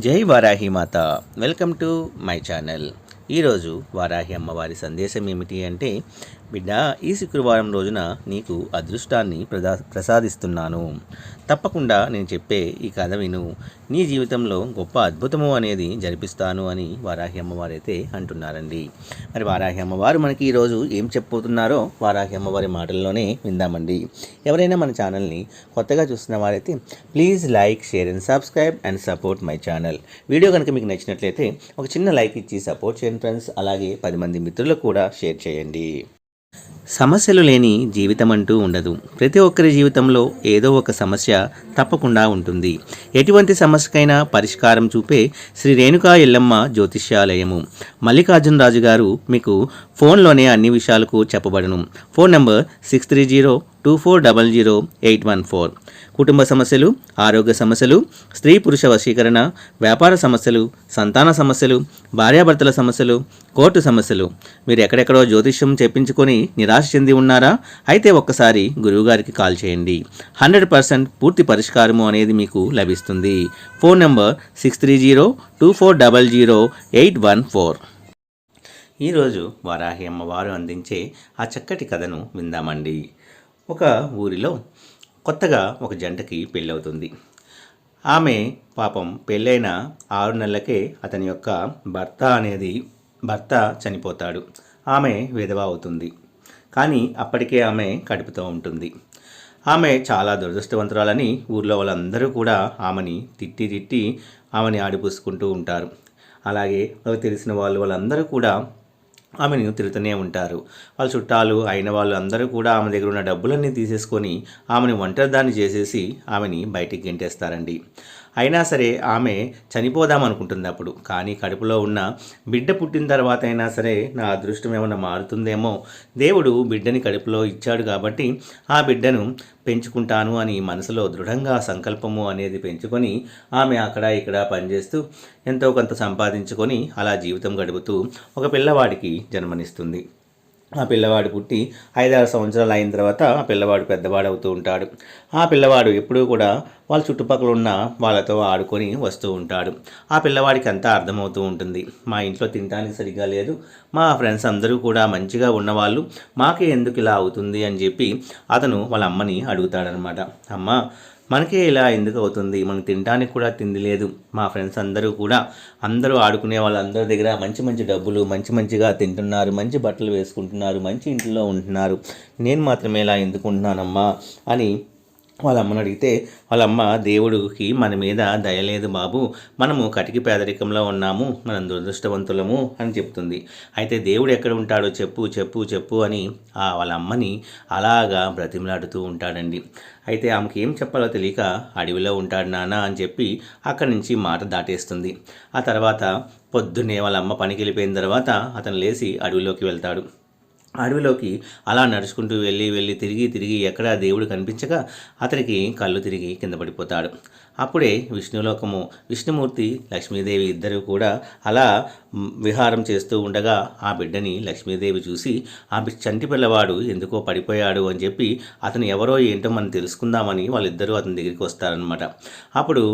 జై Varahi Mata. Welcome to my channel. ఈరోజు వారాహి అమ్మవారి సందేశం ఏమిటి అంటే బిడ్డ ఈ శుక్రవారం రోజున నీకు అదృష్టాన్ని ప్రదా ప్రసాదిస్తున్నాను. తప్పకుండా నేను చెప్పే ఈ కథ విను. నీ జీవితంలో గొప్ప అద్భుతము అనేది జరిపిస్తాను అని వారాహి అమ్మవారు అయితే అంటున్నారండి. మరి వారాహి అమ్మవారు మనకి ఈరోజు ఏం చెప్పబోతున్నారో వారాహి అమ్మవారి మాటల్లోనే విందామండి. ఎవరైనా మన ఛానల్ని కొత్తగా చూస్తున్న వారైతే please like share and subscribe and support my channel. Video కనుక మీకు నచ్చినట్లయితే ఒక చిన్న లైక్ ఇచ్చి సపోర్ట్ చేయండి ఫ్రెండ్స్. అలాగే పది మంది మిత్రులకు కూడా షేర్ చేయండి. సమస్యలు లేని జీవితం అంటూ ఉండదు. ప్రతి ఒక్కరి జీవితంలో ఏదో ఒక సమస్య తప్పకుండా ఉంటుంది. ఎటువంటి సమస్యకైనా పరిష్కారం చూపే శ్రీ రేణుకా ఎల్లమ్మ జ్యోతిష్యాలయము. మల్లికార్జునరాజు గారు మీకు ఫోన్లోనే అన్ని విషయాలకు చెప్పబడను. Phone number six three zero two four double zero eight one four. కుటుంబ సమస్యలు ఆరోగ్య సమస్యలు స్త్రీ పురుష వశీకరణ వ్యాపార సమస్యలు సంతాన సమస్యలు భార్యాభర్తల సమస్యలు కోర్టు సమస్యలు. మీరు ఎక్కడెక్కడో జ్యోతిష్యం చెప్పించుకొని నిరాశ చెంది ఉన్నారా? అయితే ఒక్కసారి గురువుగారికి కాల్ చేయండి. హండ్రెడ్ పర్సెంట్ పూర్తి పరిష్కారము అనేది మీకు లభిస్తుంది. Phone number six three zero two four double zero eight one four. ఈరోజు వారాహి అమ్మవారు అందించే ఆ చక్కటి కథను విందామండి. ఒక ఊరిలో కొత్తగా ఒక జంటకి పెళ్ళవుతుంది. ఆమె పాపం పెళ్ళైన ఆరు నెలలకే అతని యొక్క భర్త అనేది భర్త చనిపోతాడు. ఆమె విధవ అవుతుంది. కానీ అప్పటికే ఆమె కడుపుతో ఉంటుంది. ఆమె చాలా దురదృష్టవంతురాలని ఊర్లో వాళ్ళందరూ కూడా ఆమెని తిట్టి తిట్టి ఆమెని ఆడిపూసుకుంటూ ఉంటారు. అలాగే వాళ్ళకి తెలిసిన వాళ్ళు వాళ్ళందరూ కూడా ఆమెను తిరుగుతూనే ఉంటారు. వాళ్ళ చుట్టాలు అయిన వాళ్ళు అందరూ కూడా ఆమె దగ్గర ఉన్న డబ్బులన్నీ తీసేసుకొని ఆమెను ఒంటరిదాన్ని చేసేసి ఆమెని బయటికి గెంటేస్తారండి. అయినా సరే ఆమె చనిపోదాం అనుకుంటుంది అప్పుడు కానీ కడుపులో ఉన్న బిడ్డ పుట్టిన తర్వాత అయినా సరే నా అదృష్టం ఏమైనా మారుతుందేమో. దేవుడు బిడ్డని కడుపులో ఇచ్చాడు కాబట్టి ఆ బిడ్డను పెంచుకుంటాను అని మనసులో దృఢంగా సంకల్పము అనేది పెంచుకొని ఆమె అక్కడ ఇక్కడ పనిచేస్తూ ఎంతో కొంత సంపాదించుకొని అలా జీవితం గడుపుతూ ఒక పిల్లవాడికి జన్మనిస్తుంది. ఆ పిల్లవాడు పుట్టి ఐదారు సంవత్సరాలు అయిన తర్వాత ఆ పిల్లవాడు పెద్దవాడు అవుతూ ఉంటాడు. ఆ పిల్లవాడు ఎప్పుడూ కూడా వాళ్ళ చుట్టుపక్కల ఉన్న వాళ్ళతో ఆడుకొని వస్తూ ఉంటాడు. ఆ పిల్లవాడికి అంతా అర్థమవుతూ ఉంటుంది. మా ఇంట్లో తినడానికి సరిగ్గా లేదు. మా ఫ్రెండ్స్ అందరూ కూడా మంచిగా ఉన్నవాళ్ళు. మాకే ఎందుకు ఇలా అవుతుంది అని చెప్పి అతను వాళ్ళ అమ్మని అడుగుతాడనమాట. అమ్మ మనకే ఇలా ఎందుకు అవుతుంది మనం తినడానికి కూడా తిండి లేదు మా ఫ్రెండ్స్ అందరూ కూడా అందరూ ఆడుకునే వాళ్ళందరి దగ్గర మంచి మంచి డబ్బులు మంచి మంచిగా తింటున్నారు మంచి బట్టలు వేసుకుంటున్నారు మంచి ఇంట్లో ఉంటున్నారు. నేను మాత్రమే ఇలా ఎందుకు ఉంటున్నానమ్మా అని వాళ్ళ అమ్మని అడిగితే వాళ్ళ అమ్మ దేవుడికి మన మీద దయలేదు బాబు. మనము కటికి పేదరికంలో ఉన్నాము మనం దురదృష్టవంతులము అని చెప్తుంది. అయితే దేవుడు ఎక్కడ ఉంటాడో చెప్పు చెప్పు చెప్పు అని ఆ వాళ్ళ అమ్మని అలాగా బ్రతిమలాడుతూ ఉంటాడండి. అయితే ఆమెకి ఏం చెప్పాలో తెలియక అడవిలో ఉంటాడు నాన్న అని చెప్పి అక్కడి నుంచి మాట దాటేస్తుంది. ఆ తర్వాత పొద్దున్నే వాళ్ళ అమ్మ పనికి వెళ్ళిపోయిన తర్వాత అతను లేచి అడవిలోకి వెళ్తాడు. అడవిలోకి అలా నడుచుకుంటూ వెళ్ళి వెళ్ళి తిరిగి తిరిగి ఎక్కడా దేవుడు కనిపించక అతనికి కళ్ళు తిరిగి కింద పడిపోతాడు. అప్పుడే విష్ణులోకము విష్ణుమూర్తి లక్ష్మీదేవి ఇద్దరు కూడా అలా విహారం చేస్తూ ఉండగా ఆ బిడ్డని లక్ష్మీదేవి చూసి ఆ చంటి పిల్లవాడు ఎందుకో పడిపోయాడు అని చెప్పి అతను ఎవరో ఏంటో మనం తెలుసుకుందామని వాళ్ళిద్దరూ అతని దగ్గరికి వస్తారనమాట అప్పుడు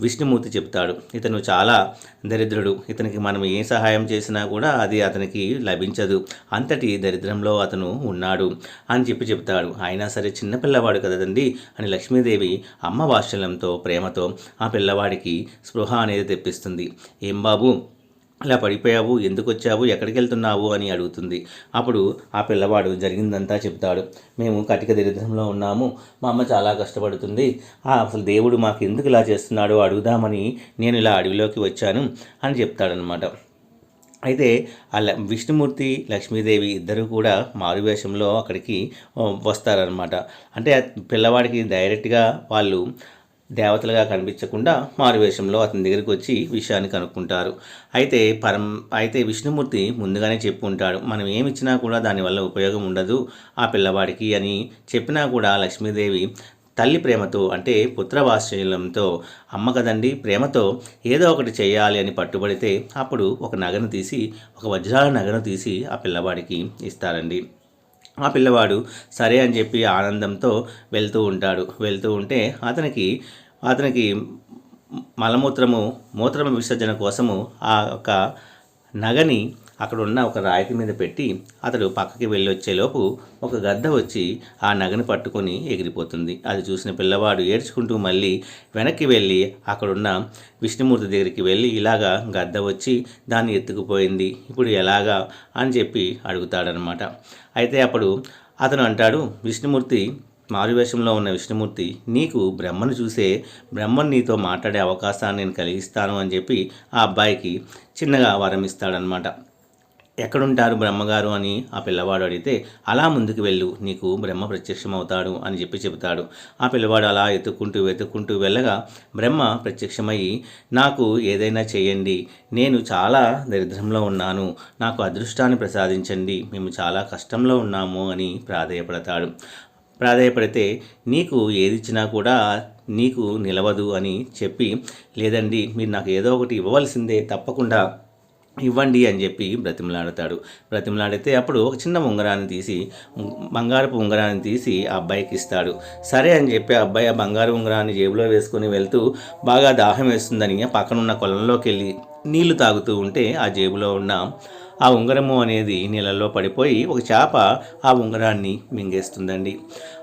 విష్ణుమూర్తి చెప్తాడు. ఇతను చాలా దరిద్రుడు. ఇతనికి మనం ఏ సహాయం చేసినా కూడా అది అతనికి లభించదు. అంతటి దరిద్రంలో అతను ఉన్నాడు అని చెప్పి చెప్తాడు. అయినా సరే చిన్నపిల్లవాడు కదండి అని లక్ష్మీదేవి అమ్మ వాత్సల్యంతో ప్రేమతో ఆ పిల్లవాడికి స్పృహ అనేది తెప్పిస్తుంది. ఏం బాబు? ఇలా పడిపోయావు ఎందుకు వచ్చావు ఎక్కడికి వెళ్తున్నావు అని అడుగుతుంది. అప్పుడు ఆ పిల్లవాడు జరిగిందంతా చెప్తాడు. మేము కటిక దరిద్రంలో ఉన్నాము మా అమ్మ చాలా కష్టపడుతుంది. అసలు దేవుడు మాకు ఎందుకు ఇలా చేస్తున్నాడో అడుగుదామని నేను ఇలా అడవిలోకి వచ్చాను అని చెప్తాడనమాట అయితే ఆ విష్ణుమూర్తి లక్ష్మీదేవి ఇద్దరు కూడా మారువేషంలో అక్కడికి వస్తారనమాట అంటే పిల్లవాడికి డైరెక్ట్గా వాళ్ళు దేవతలుగా కనిపించకుండా మారువేషంలో అతని దగ్గరికి వచ్చి విషయాన్ని కనుక్కుంటారు. అయితే పరం అయితే విష్ణుమూర్తి ముందుగానే చెప్పుకుంటాడు మనం ఏమిచ్చినా కూడా దానివల్ల ఉపయోగం ఉండదు ఆ పిల్లవాడికి అని చెప్పినా కూడా లక్ష్మీదేవి తల్లి ప్రేమతో అంటే పుత్రవాత్సల్యంతో అమ్మ కదండి ప్రేమతో ఏదో ఒకటి చేయాలి అని పట్టుబడితే అప్పుడు ఒక నగను తీసి ఒక వజ్రాల నగను తీసి ఆ పిల్లవాడికి ఇస్తారండి. ఆ పిల్లవాడు సరే అని చెప్పి ఆనందంతో వెళ్తూ ఉంటాడు. వెళ్తూ ఉంటే అతనికి అతనికి మలమూత్రము మూత్రము విసర్జన కోసము ఆ యొక్క నగని అక్కడ ఉన్న ఒక రాయికి మీద పెట్టి అతడు పక్కకి వెళ్ళి వచ్చేలోపు ఒక గద్ద వచ్చి ఆ నగని పట్టుకొని ఎగిరిపోతుంది. అది చూసిన పిల్లవాడు ఏడ్చుకుంటూ మళ్ళీ వెనక్కి వెళ్ళి అక్కడున్న విష్ణుమూర్తి దగ్గరికి వెళ్ళి ఇలాగా గద్ద వచ్చి దాన్ని ఎత్తుకుపోయింది. ఇప్పుడు ఎలాగా అని చెప్పి అడుగుతాడనమాట అయితే అప్పుడు అతను అంటాడు విష్ణుమూర్తి మారువేషంలో ఉన్న విష్ణుమూర్తి నీకు బ్రహ్మను చూసే బ్రహ్మను నీతో మాట్లాడే అవకాశాన్ని నేను కలిగిస్తాను అని చెప్పి ఆ అబ్బాయికి చిన్నగా వరం ఇస్తాడనమాట ఎక్కడుంటారు బ్రహ్మగారు అని ఆ పిల్లవాడు అడిగితే అలా ముందుకు వెళ్ళు నీకు బ్రహ్మ ప్రత్యక్షమవుతాడు అని చెప్పి చెబుతాడు. ఆ పిల్లవాడు అలా ఎత్తుక్కుంటూ వెతుక్కుంటూ వెళ్ళగా బ్రహ్మ ప్రత్యక్షమయ్యి నాకు ఏదైనా చేయండి. నేను చాలా దరిద్రంలో ఉన్నాను. నాకు అదృష్టాన్ని ప్రసాదించండి. మేము చాలా కష్టంలో ఉన్నాము అని ప్రాధేయపడతాడు. ప్రాధాయపడితే నీకు ఏది ఇచ్చినా కూడా నీకు నిలవదు అని చెప్పి లేదండి మీరు నాకు ఏదో ఒకటి ఇవ్వవలసిందే తప్పకుండా. ఇవ్వండి అని చెప్పి బ్రతిమలాడతాడు. బ్రతిమలాడితే అప్పుడు ఒక చిన్న ఉంగరాన్ని తీసి బంగారపు ఉంగరాన్ని తీసి ఆ అబ్బాయికి ఇస్తాడు. సరే అని చెప్పి ఆ అబ్బాయి ఆ బంగారు ఉంగరాన్ని జేబులో వేసుకొని వెళ్తూ బాగా దాహం వేస్తుందని పక్కనున్న కొలంలోకి వెళ్ళి నీళ్ళు తాగుతూ ఉంటే ఆ జేబులో ఉన్న ఆ ఉంగరము అనేది నీళ్ళల్లో పడిపోయి ఒక చేప ఆ ఉంగరాన్ని మింగేస్తుందండి.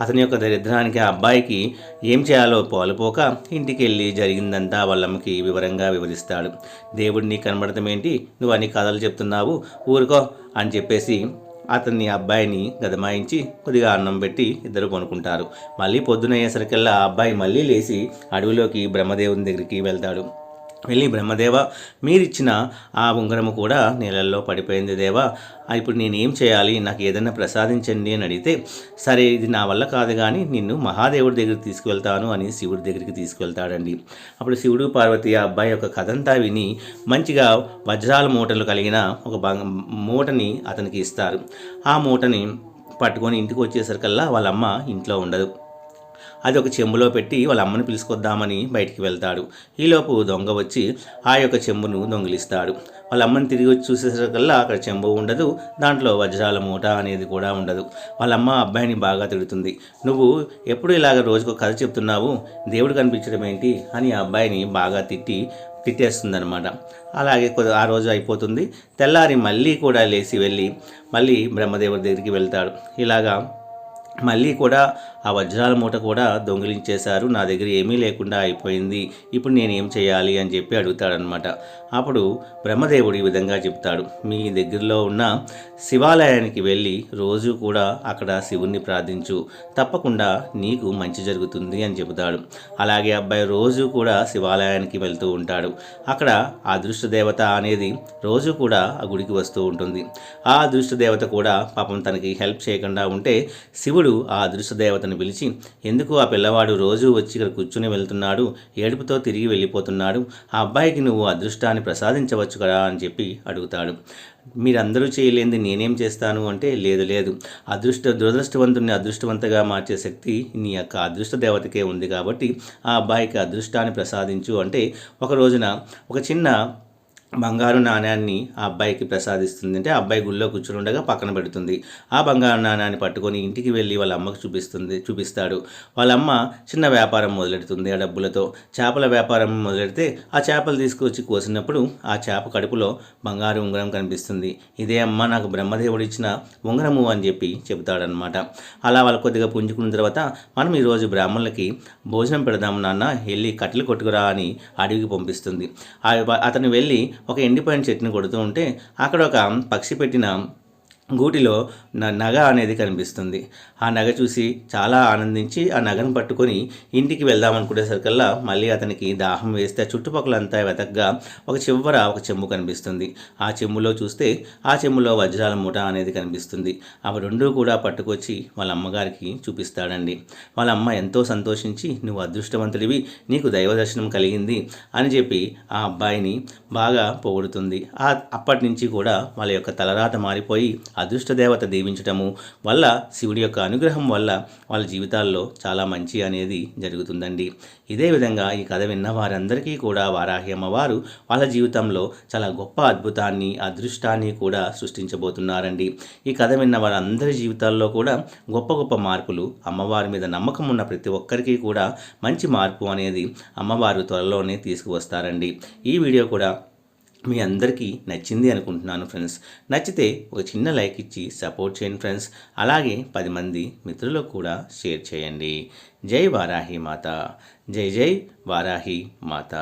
అతని యొక్క దరిద్రానికి ఆ అబ్బాయికి ఏం చేయాలో పోలుపోక ఇంటికి వెళ్ళి జరిగిందంతా వాళ్ళమ్మకి వివరంగా వివరిస్తాడు. దేవుడిని కనబడటమేంటి? నువ్వు అన్ని కథలు చెప్తున్నావు. ఊరుకో అని చెప్పేసి అతన్ని అబ్బాయిని గదమాయించి కొద్దిగా అన్నం పెట్టి ఇద్దరు కొనుక్కుంటారు మళ్ళీ పొద్దునయ్యేసరికల్లా ఆ అబ్బాయి మళ్ళీ లేచి అడవిలోకి బ్రహ్మదేవుని దగ్గరికి వెళ్తాడు. వెళ్ళి బ్రహ్మదేవ మీరిచ్చిన ఆ ఉంగరము కూడా నీళ్ళల్లో పడిపోయింది దేవా. ఇప్పుడు నేను ఏం చేయాలి? నాకు ఏదైనా ప్రసాదించండి అని అడిగితే సరే ఇది నా వల్ల కాదు కానీ నిన్ను మహాదేవుడి దగ్గరికి తీసుకువెళ్తాను అని శివుడి దగ్గరికి తీసుకువెళ్తాడండి. అప్పుడు శివుడు పార్వతి ఆ అబ్బాయి యొక్క కథంతా విని మంచిగా వజ్రాల మూటలు కలిగిన ఒక మూటని అతనికి ఇస్తారు. ఆ మూటని పట్టుకొని ఇంటికి వచ్చేసరికల్లా వాళ్ళమ్మ ఇంట్లో ఉండదు. అది ఒక చెంబులో పెట్టి వాళ్ళ అమ్మని పిలుచుకొద్దామని బయటికి వెళ్తాడు. ఈలోపు దొంగ వచ్చి ఆ యొక్క చెంబును దొంగిలిస్తాడు. వాళ్ళ అమ్మని తిరిగి వచ్చి చూసేసరికల్లా అక్కడ చెంబు ఉండదు దాంట్లో వజ్రాల మూట అనేది కూడా ఉండదు. వాళ్ళ అమ్మ అబ్బాయిని బాగా తిడుతుంది. నువ్వు ఎప్పుడు ఇలాగ రోజుకు కథ చెప్తున్నావు? దేవుడు కనిపించడం ఏంటి? అని ఆ అబ్బాయిని బాగా తిట్టి తిట్టేస్తుందనమాట అలాగే కొద్ది ఆ రోజు అయిపోతుంది. తెల్లారి మళ్ళీ కూడా లేచి వెళ్ళి మళ్ళీ బ్రహ్మదేవుడి దగ్గరికి వెళ్తాడు. ఇలాగా మళ్ళీ కూడా ఆ వజ్రాల మూట కూడా దొంగిలించేశారు. నా దగ్గర ఏమీ లేకుండా అయిపోయింది. ఇప్పుడు నేను ఏం చేయాలి అని చెప్పి అడుగుతాడనమాట అప్పుడు బ్రహ్మదేవుడు ఈ విధంగా చెప్తాడు. మీ దగ్గరలో ఉన్న శివాలయానికి వెళ్ళి రోజు కూడా అక్కడ శివుణ్ణి ప్రార్థించు. తప్పకుండా నీకు మంచి జరుగుతుంది అని చెబుతాడు. అలాగే అబ్బాయి రోజు కూడా శివాలయానికి వెళ్తూ ఉంటాడు. అక్కడ ఆ అదృష్ట దేవత అనేది రోజు కూడా ఆ గుడికి వస్తూ ఉంటుంది. ఆ అదృష్ట దేవత కూడా పాపం తనకి హెల్ప్ చేయకుండా ఉంటే శివుడు ఆ అదృష్ట దేవతను అని పిలిచి ఎందుకు ఆ పిల్లవాడు రోజు వచ్చి ఇక్కడ కూర్చుని వెళ్తున్నాడు? ఏడుపుతో తిరిగి వెళ్ళిపోతున్నాడు. ఆ అబ్బాయికి నువ్వు అదృష్టాన్ని ప్రసాదించవచ్చు కదా? అని చెప్పి అడుగుతాడు. మీరందరూ చేయలేంది నేనేం చేస్తాను? అంటే లేదు లేదు. అదృష్ట దురదృష్టవంతుని అదృష్టవంతగా మార్చే శక్తి నీ యొక్క అదృష్ట దేవతకే ఉంది కాబట్టి ఆ అబ్బాయికి అదృష్టాన్ని ప్రసాదించు. అంటే ఒక రోజున ఒక చిన్న బంగారు నాణ్యాన్ని ఆ అబ్బాయికి ప్రసాదిస్తుంది అంటే అబ్బాయి గుళ్ళో కూర్చుని ఉండగా పక్కన పెడుతుంది. ఆ బంగారు నాణ్యాన్ని పట్టుకొని ఇంటికి వెళ్ళి వాళ్ళ అమ్మకు చూపిస్తుంది చూపిస్తాడు. వాళ్ళ అమ్మ చిన్న వ్యాపారం మొదలెడుతుంది ఆ డబ్బులతో. చేపల వ్యాపారం మొదలెడితే ఆ చేపలు తీసుకొచ్చి కోసినప్పుడు ఆ చేప కడుపులో బంగారు ఉంగరం కనిపిస్తుంది. ఇదే అమ్మ నాకు బ్రహ్మదేవుడు ఇచ్చిన ఉంగరము అని చెప్పి చెబుతాడనమాట అలా వాళ్ళు కొద్దిగా పుంజుకున్న తర్వాత మనం ఈరోజు బ్రాహ్మణులకి భోజనం పెడదాము నాన్న వెళ్ళి కట్టెలు కొట్టుకురా అని అడవికి పంపిస్తుంది. అతను వెళ్ళి ఒక ఎండిపోయిన చెట్టుని కొడుతూ ఉంటే అక్కడ ఒక పక్షి పెట్టిన గూటిలో నగ అనేది కనిపిస్తుంది. ఆ నగ చూసి చాలా ఆనందించి ఆ నగను పట్టుకొని ఇంటికి వెళ్దామనుకునేసరికల్లా మళ్ళీ అతనికి దాహం వేస్తే చుట్టుపక్కలంతా వెతగ్గా ఒక చివర ఒక చెంబు కనిపిస్తుంది. ఆ చెంబులో చూస్తే ఆ చెంబులో వజ్రాల మూట అనేది కనిపిస్తుంది. అవి రెండూ కూడా పట్టుకొచ్చి వాళ్ళ అమ్మగారికి చూపిస్తాడండి. వాళ్ళ అమ్మ ఎంతో సంతోషించి నువ్వు అదృష్టవంతుడివి నీకు దైవ దర్శనం కలిగింది అని చెప్పి ఆ అబ్బాయిని బాగా పొగుడుతుంది. ఆ అప్పటి నుంచి కూడా వాళ్ళ యొక్క తలరాత మారిపోయి అదృష్ట దేవత దీవించటము వల్ల శివుడి యొక్క అనుగ్రహం వల్ల వాళ్ళ జీవితాల్లో చాలా మంచి అనేది జరుగుతుందండి. ఇదే విధంగా ఈ కథ విన్న వారందరికీ కూడా వారాహి అమ్మవారు వాళ్ళ జీవితంలో చాలా గొప్ప అద్భుతాన్ని అదృష్టాన్ని కూడా సృష్టించబోతున్నారండి. ఈ కథ విన్న వారందరి జీవితాల్లో కూడా గొప్ప గొప్ప మార్పులు అమ్మవారి మీద నమ్మకం ఉన్న ప్రతి ఒక్కరికి కూడా మంచి మార్పు అనేది అమ్మవారు త్వరలోనే తీసుకువస్తారండి. ఈ వీడియో కూడా మీ అందరికీ నచ్చింది అనుకుంటున్నాను ఫ్రెండ్స్. నచ్చితే ఒక చిన్న లైక్ ఇచ్చి సపోర్ట్ చేయండి ఫ్రెండ్స్. అలాగే పది మంది మిత్రులకు కూడా షేర్ చేయండి. జై వారాహి మాత. జై జై వారాహి మాత.